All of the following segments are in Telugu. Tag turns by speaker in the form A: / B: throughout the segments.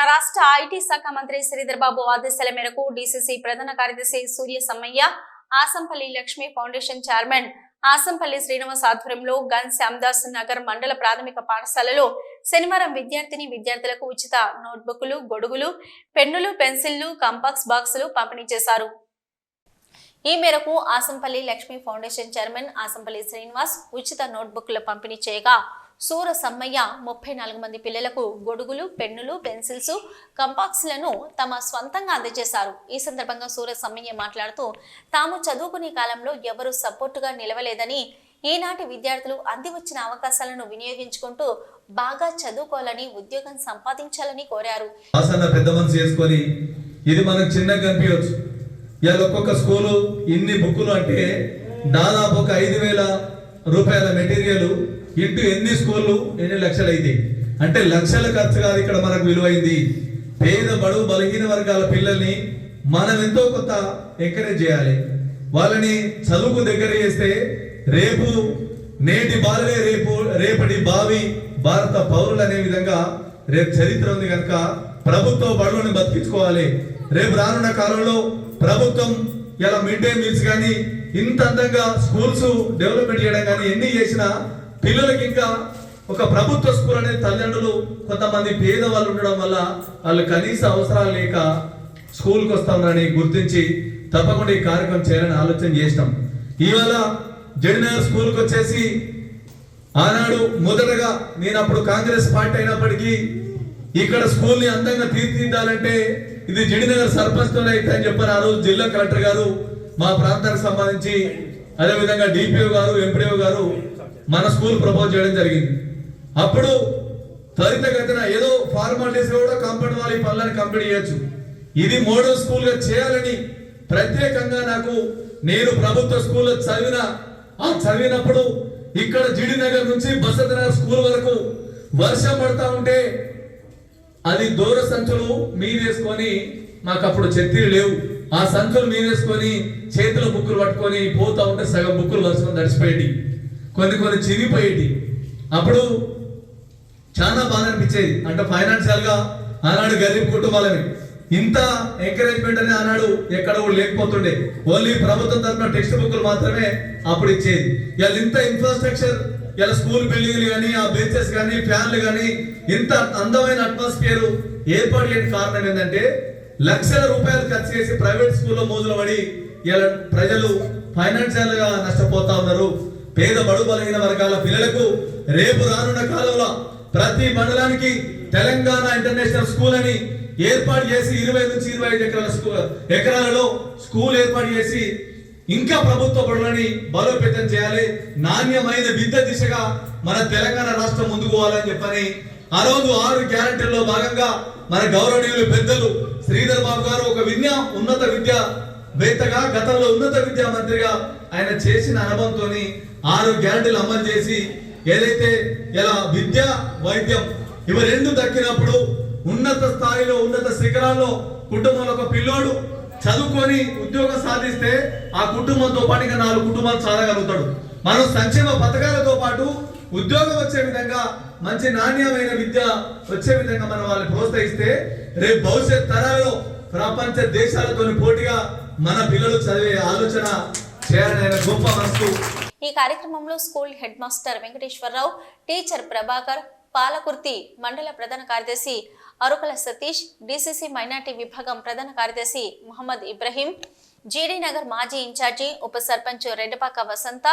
A: తెలంగాణ రాష్ట్ర ఐటీ శాఖ మంత్రి శ్రీధర్ బాబు ఆదేశాల మేరకు డీసీసీ ప్రధాన కార్యదర్శి సూర్య సమ్మయ్య ఆసంపల్లి లక్ష్మీ ఫౌండేషన్ చైర్మన్ ఆసంపల్లి శ్రీనివాస్ ఆధ్వర్యంలో గన్ శ్యామ్దాస్ నగర్ మండల ప్రాథమిక పాఠశాలలో శనివారం విద్యార్థిని విద్యార్థులకు ఉచిత నోట్బుక్లు గొడుగులు పెన్నులు పెన్సిళ్ళు కంపాక్స్ బాక్సులు పంపిణీ చేశారు. ఈ మేరకు ఆసంపల్లి లక్ష్మీ ఫౌండేషన్ చైర్మన్ ఆసంపల్లి శ్రీనివాస్ ఉచిత నోట్బుక్ల పంపిణీ చేయగా సూర సమ్మయ్య ముప్పై నాలుగు మంది పిల్లలకు గొడుగులు పెన్నులు పెన్సిల్స్ కంపాక్స్లను తమ స్వంతంగా అందజేశారు. ఈ సందర్భంగా సూర సమ్మయ్య మాట్లాడుతూ తాము చదువుకునే కాలంలో ఎవరు సపోర్టుగా నిలవలేదని ఈనాటి విద్యార్థులు అంది వచ్చిన అవకాశాలను వినియోగించుకుంటూ బాగా చదువుకోవాలని ఉద్యోగం సంపాదించాలని కోరారు.
B: పెద్ద మనసు చేసుకొని ఇది మనకు చిన్నగా కనిపించవచ్చు. ఇవాళ ఒక్కొక్క స్కూలు ఇన్ని బుక్కులు అంటే దాదాపు ఒక ఐదు వేల రూపాయల మెటీరియల్ ఇంటూ ఎన్ని స్కూళ్ళు ఎన్ని లక్షలు అయింది అంటే లక్షల ఖర్చు కాదు ఇక్కడ మనకు విలువైంది. పేద బడుగు బలహీన వర్గాల పిల్లల్ని మనం ఎంతో కొంత ఎంకరేజ్ చేయాలి. వాళ్ళని చదువుకు దగ్గర చేస్తే రేపు నేటి బాలలే రేపు రేపటి భావి భారత పౌరులు అనే విధంగా రేపు చరిత్ర ఉంది కనుక ప్రభుత్వ బడులను బతికించుకోవాలి. రేపు రానున్న కాలంలో ప్రభుత్వం ఇలా మిడ్ డే మీల్స్ కానీ ఇంత అందంగా స్కూల్స్ డెవలప్మెంట్ చేయడం కానీ ఎన్ని చేసినా పిల్లలకి ఇంకా ఒక ప్రభుత్వ స్కూల్ అనే తల్లిదండ్రులు కొంతమంది పేదవాళ్ళు ఉండడం వల్ల వాళ్ళు కనీస అవసరాలు లేక స్కూల్కి వస్తామని గుర్తించి తప్పకుండా ఈ కార్యక్రమం చేయాలని ఆలోచన చేసినాం. ఇవాళ జడినగర్ స్కూల్కి వచ్చేసి ఆనాడు మొదటగా నేను అప్పుడు కాంగ్రెస్ పార్టీ అయినప్పటికీ ఇక్కడ స్కూల్ని అందంగా తీర్చిదిద్దాలంటే ఇది జడినగర్ సర్పంచ్తో అయితే అని చెప్పారు ఆ రోజు జిల్లా కలెక్టర్ గారు మా ప్రాంతానికి సంబంధించి అదే విధంగా డిపిఓ గారు ఎంపీఓ గారు మన స్కూల్ ప్రపోజ్ చేయడం జరిగింది. అప్పుడు త్వరితగతిన ఏదో ఫార్మాలిటీస్ కూడా కంపెనీ వాళ్ళ ఈ పనులను కంప్లీట్ చేయొచ్చు. ఇది మోడల్ స్కూల్గా చేయాలని ప్రత్యేకంగా నాకు నేను ప్రభుత్వ స్కూల్లో చదివిన ఆ చదివినప్పుడు ఇక్కడ జిడి నగర్ నుంచి బసత్ నగర్ స్కూల్ వరకు వర్షం పడతా ఉంటే అది దూర సంచులు మీదేసుకొని మాకు అప్పుడు చెత్తిలు లేవు. ఆ సంచులు మీదేసుకొని చేతిలో బుక్కులు పట్టుకొని పోతా ఉంటే సగం బుక్కులు వర్షం తడిచిపోయేటి కొన్ని కొన్ని చిరిగిపోయేటి అప్పుడు చాలా బాధ అనిపించేది. అంటే ఫైనాన్షియల్గా ఆనాడు గరీబ్ కుటుంబాలని ఇంత ఎంకరేజ్మెంట్ అని ఆనాడు ఎక్కడ కూడా లేకపోతుండే. ఓన్లీ ప్రభుత్వం తరఫున టెక్స్ట్ బుక్లు మాత్రమే అప్పుడు ఇచ్చేది. ఇలా ఇంత ఇన్ఫ్రాస్ట్రక్చర్ ఇలా స్కూల్ బిల్డింగ్లు కానీ ఆ బెంచెస్ కానీ ఫ్యాన్లు కానీ ఇంత అందమైన అట్మాస్ఫియర్ ఏర్పాటు లేని కారణం ఏంటంటే లక్షల రూపాయలు ఖర్చు చేసి ప్రైవేట్ స్కూల్లో మోజులు పడి ఇలా ప్రజలు ఫైనాన్షియల్గా నష్టపోతా ఉన్నారు. పేద బడు బలహీన వర్గాల పిల్లలకు రేపు రానున్న కాలంలో ప్రతి మండలానికి తెలంగాణ ఇంటర్నేషనల్ స్కూల్ అని ఏర్పాటు చేసి ఇరవై నుంచి ఇరవై ఐదు ఎకరాల స్కూల్ ఎకరాలలో స్కూల్ ఏర్పాటు చేసి ఇంకా ప్రభుత్వ బడులని బలోపేతం చేయాలి. నాణ్యమైన విద్య దిశగా మన తెలంగాణ రాష్ట్రం ముందుకు పోవాలని చెప్పని ఆ రోజు ఆరు గ్యారంటీల్లో భాగంగా మన గౌరవనీయులు పెద్దలు శ్రీధర్ బాబు గారు ఒక విద్య ఉన్నత విద్య వేత్తగా గతంలో ఉన్నత విద్యా మంత్రిగా ఆయన చేసిన అనుభవంతో ఆరు గ్యారంటీలు అమలు చేసి ఏదైతే ఇలా విద్య వైద్యం ఇవి రెండు దక్కినప్పుడు ఉన్నత స్థాయిలో ఉన్నత శిఖరాల్లో కుటుంబంలో ఒక పిల్లోడు చదువుకొని ఉద్యోగం సాధిస్తే ఆ కుటుంబంతో పాటు ఇంకా నాలుగు కుటుంబాలు సాధగలుగుతాడు మనం సంక్షేమ పథకాలతో పాటు ఉద్యోగం వచ్చే విధంగా మంచి నాణ్యమైన విద్య వచ్చే విధంగా మనం వాళ్ళని ప్రోత్సహిస్తే రేపు భవిష్యత్ తరాలలో ప్రపంచ దేశాలతో పోటీగా మన పిల్లలు చదివే ఆలోచన చేయాలని గొప్ప మనసు
A: ఈ కార్యక్రమంలో school head master Venkateswara Rao teacher Prabhakar Palakurthi మండల ప్రధాన కార్యదర్శి అరుకల సతీష్ డిసిసి మైనార్టీ విభాగం ప్రధాన కార్యదర్శి ముహమ్మద్ ఇబ్రహీం జీడీ నగర్ మాజీ ఇన్ఛార్జి ఉప సర్పంచ్ రెడ్డపాక వసంత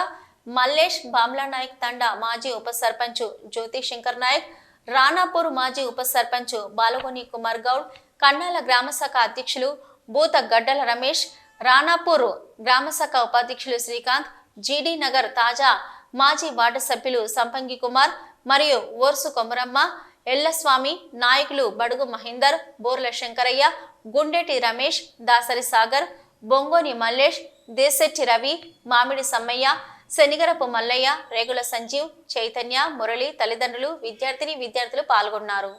A: మల్లేష్ బామ్లా నాయక్ తండా మాజీ ఉప సర్పంచ్ జ్యోతి శంకర్ నాయక్ రానాపూర్ మాజీ ఉప సర్పంచ్ బాలగోని కుమార్ గౌడ్ కన్నాల గ్రామశాఖ అధ్యక్షులు బూత గడ్డల రమేష్ రానాపూర్ గ్రామశాఖ ఉపాధ్యక్షులు శ్రీకాంత్ జీడీ నగర్ తాజా మాజీ వార్డు సభ్యులు సంపంగి కుమార్ మరియు ఓర్సు కొమరమ్మ ఎల్లస్వామి నాయకులు బడుగు మహేందర్ బోర్ల శంకరయ్య గుండెటి రమేష్ దాసరి సాగర్ బొంగోని మల్లేష్ దేశెట్టి రవి మామిడి సమ్మయ్య శనిగరపు మల్లయ్య రేగుల సంజీవ్ చైతన్య మురళి తల్లిదండ్రులు విద్యార్థిని విద్యార్థులు పాల్గొన్నారు.